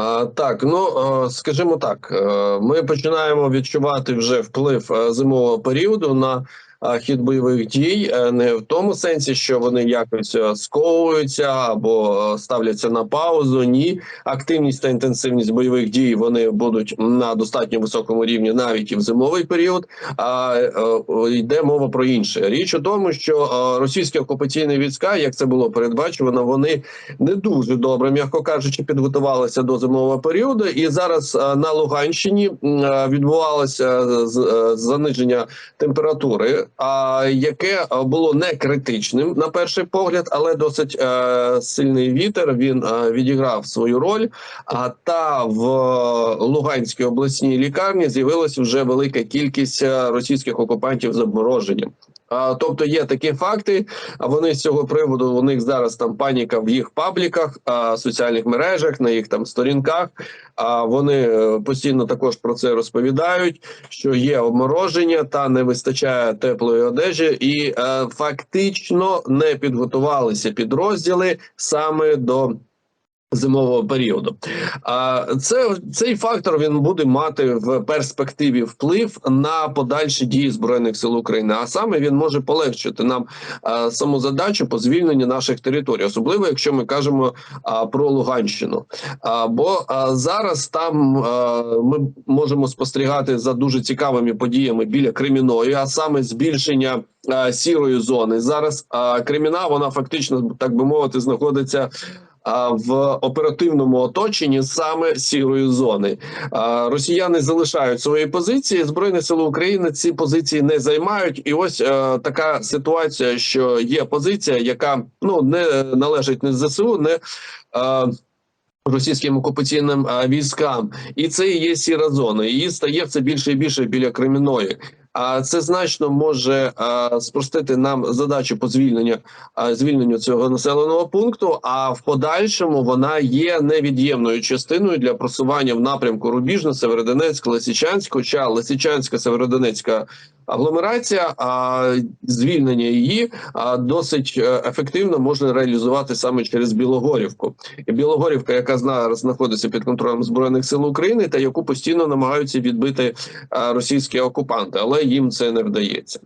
А, так, ну е, скажімо так, е, ми починаємо відчувати вже вплив е, зимового періоду на е, хід бойових дій, е, не в тому сенсі, що вони якось е, сковуються або е, ставляться на паузу. Ні, активність та інтенсивність бойових дій вони будуть на достатньо високому рівні навіть і в зимовий період. А е, е, йде мова про інше. Річ у тому, що е, російські окупаційні війська, як це було передбачено, вони не дуже добре, м'яко кажучи, підготувалися до зимового періоду. І зараз е, на Луганщині е, відбувалося е, е, заниження температури, яке е, було не критичним на перший погляд, але досить е, сильний вітер. Він е, відіграв свою роль. А та в Луганській обласній лікарні з'явилася вже велика кількість російських окупантів з обмороженням. Тобто є такі факти. А вони з цього приводу у них зараз там паніка в їх пабліках, соціальних мережах, на їх там сторінках. А вони е, постійно також про це розповідають. Що є обмороження та не вистачає теплої одежі, і е, фактично не підготувалися підрозділи саме до. Зимового періоду, а це цей фактор він буде мати в перспективі вплив на подальші дії збройних сил України. А саме він може полегшити нам а, саму задачу по звільненню наших територій, особливо якщо ми кажемо а, про Луганщину. А, бо а, зараз там а, ми можемо спостерігати за дуже цікавими подіями біля Креміної, а саме збільшення сірої зони. Зараз а, Креміна вона фактично так би мовити знаходиться в оперативному оточенні саме сірої зони. Росіяни залишають свої позиції. Збройні сили України ці позиції не займають. І ось е, така ситуація, що є позиція, яка ну не належить не ЗСУ, не е, Російським окупаційним е, військам, і це і є сіра зона. Її стає все більше і більше біля Креміної. А це значно може е, спростити нам задачу по звільненню е, звільненню цього населеного пункту. А в подальшому вона є невід'ємною частиною для просування в напрямку Рубіжна, Северодонецька, Лисичанськ, хоча Лисичанська, Северодонецька агломерація, а звільнення її досить е, ефективно можна реалізувати саме через Білогорівку. І Білогорівка, яка зараз знаходиться під контролем збройних сил України, та яку постійно намагаються відбити російські окупанти, але їм це не вдається.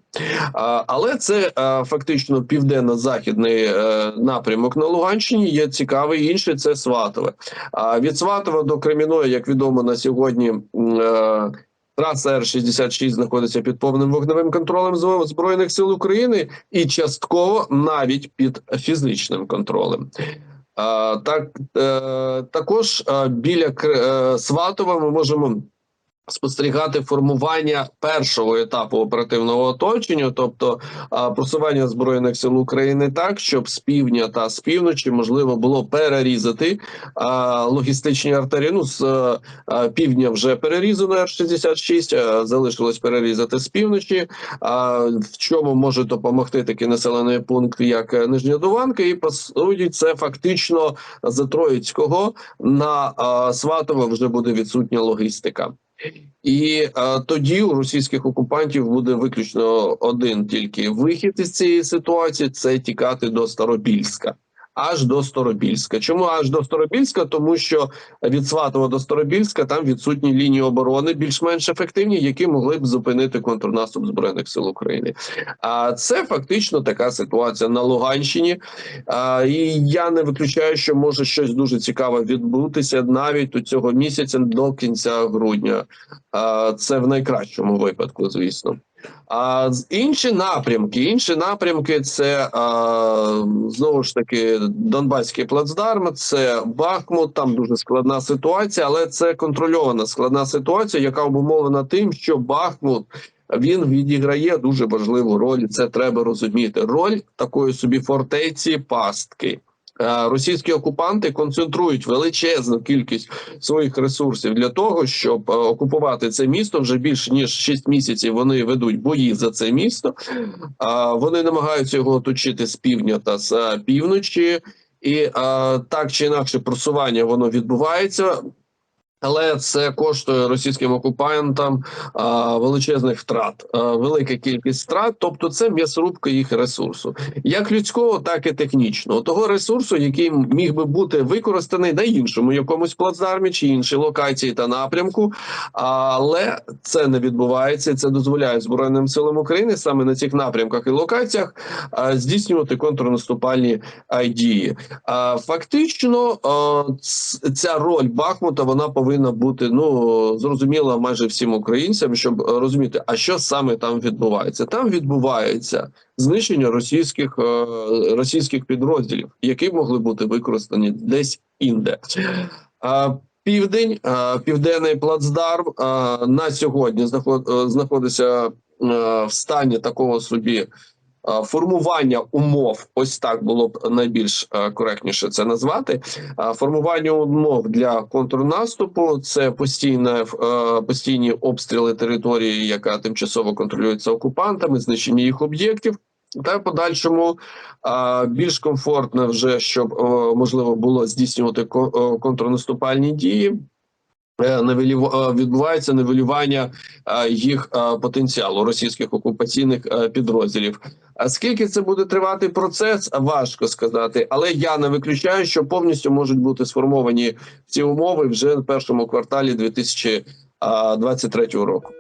Але це фактично південно-західний е, напрямок на Луганщині. Є цікавий інший це Сватове. Від Сватова до Креміної, як відомо на сьогодні. Траса Р-66 знаходиться під повним вогневим контролем збройних сил України і частково навіть під фізичним контролем. Так е, також біля е, Сватова ми можемо спостерігати формування першого етапу оперативного оточення, тобто просування збройних сил України так, щоб з півдня та з півночі можливо було перерізати логістичні артерії. Ну з півдня вже перерізано Р-66, залишилось перерізати з півночі. В чому може допомогти такий населений пункт, як е, Нижня Дуванка, і по суті, це фактично за Троїцького на Сватово вже буде відсутня логістика. І е, тоді у російських окупантів буде виключно один тільки вихід із цієї ситуації це тікати до Старобільська. Аж до Старобільська. Чому аж до Старобільська? Тому що від Сватова до Старобільська там відсутні лінії оборони більш-менш ефективні, які могли б зупинити контрнаступ збройних сил України. А це фактично така ситуація на Луганщині. А, і я не виключаю, що може щось дуже цікаве відбутися навіть у цього місяця до кінця грудня. А, це в найкращому випадку, звісно. А інші напрямки, інші напрямки це а, знову ж таки Донбаський плацдарм, це Бахмут. Там дуже складна ситуація, але це контрольована складна ситуація, яка обумовлена тим, що Бахмут він відіграє дуже важливу роль. Це треба розуміти. Роль такої собі фортеці пастки. Е, Російські окупанти концентрують величезну кількість своїх ресурсів для того, щоб е, окупувати це місто вже більше ніж 6 місяців. Вони ведуть бої за це місто. Вони намагаються його оточити з півдня та з е, півночі, і так чи інакше просування воно відбувається. Але це коштує російським окупантам а, величезних втрат, а, велика кількість втрат. Тобто, це м'ясорубка їх ресурсу, як людського, так і технічного. Того ресурсу, який міг би бути використаний на іншому якомусь плацдармі чи іншій локації та напрямку. Але це не відбувається. Це дозволяє збройним силам України саме на цих напрямках і локаціях а, здійснювати контрнаступальні дії. А, Фактично, а, ця роль Бахмута вона повинна бути ну зрозуміла майже всім українцям, щоб е, розуміти, а що саме там відбувається. Там відбувається знищення російських е, російських підрозділів, які могли бути використані десь інде. Південь, південний плацдарм на сьогодні е, знаходиться в стані такого собі формування умов. Ось так було б найбільш е, коректніше це назвати. Формування умов для контрнаступу це постійне е, постійні обстріли території, яка тимчасово контролюється окупантами, знищення їх об'єктів. Та в подальшому більш комфортно вже щоб можливо було здійснювати ко- контрнаступальні дії. Е, е, відбувається нивелювання е, їх потенціалу російських окупаційних підрозділів. А скільки це буде тривати процес, важко сказати, але я не виключаю, що повністю можуть бути сформовані ці умови вже в першому кварталі 2023 року.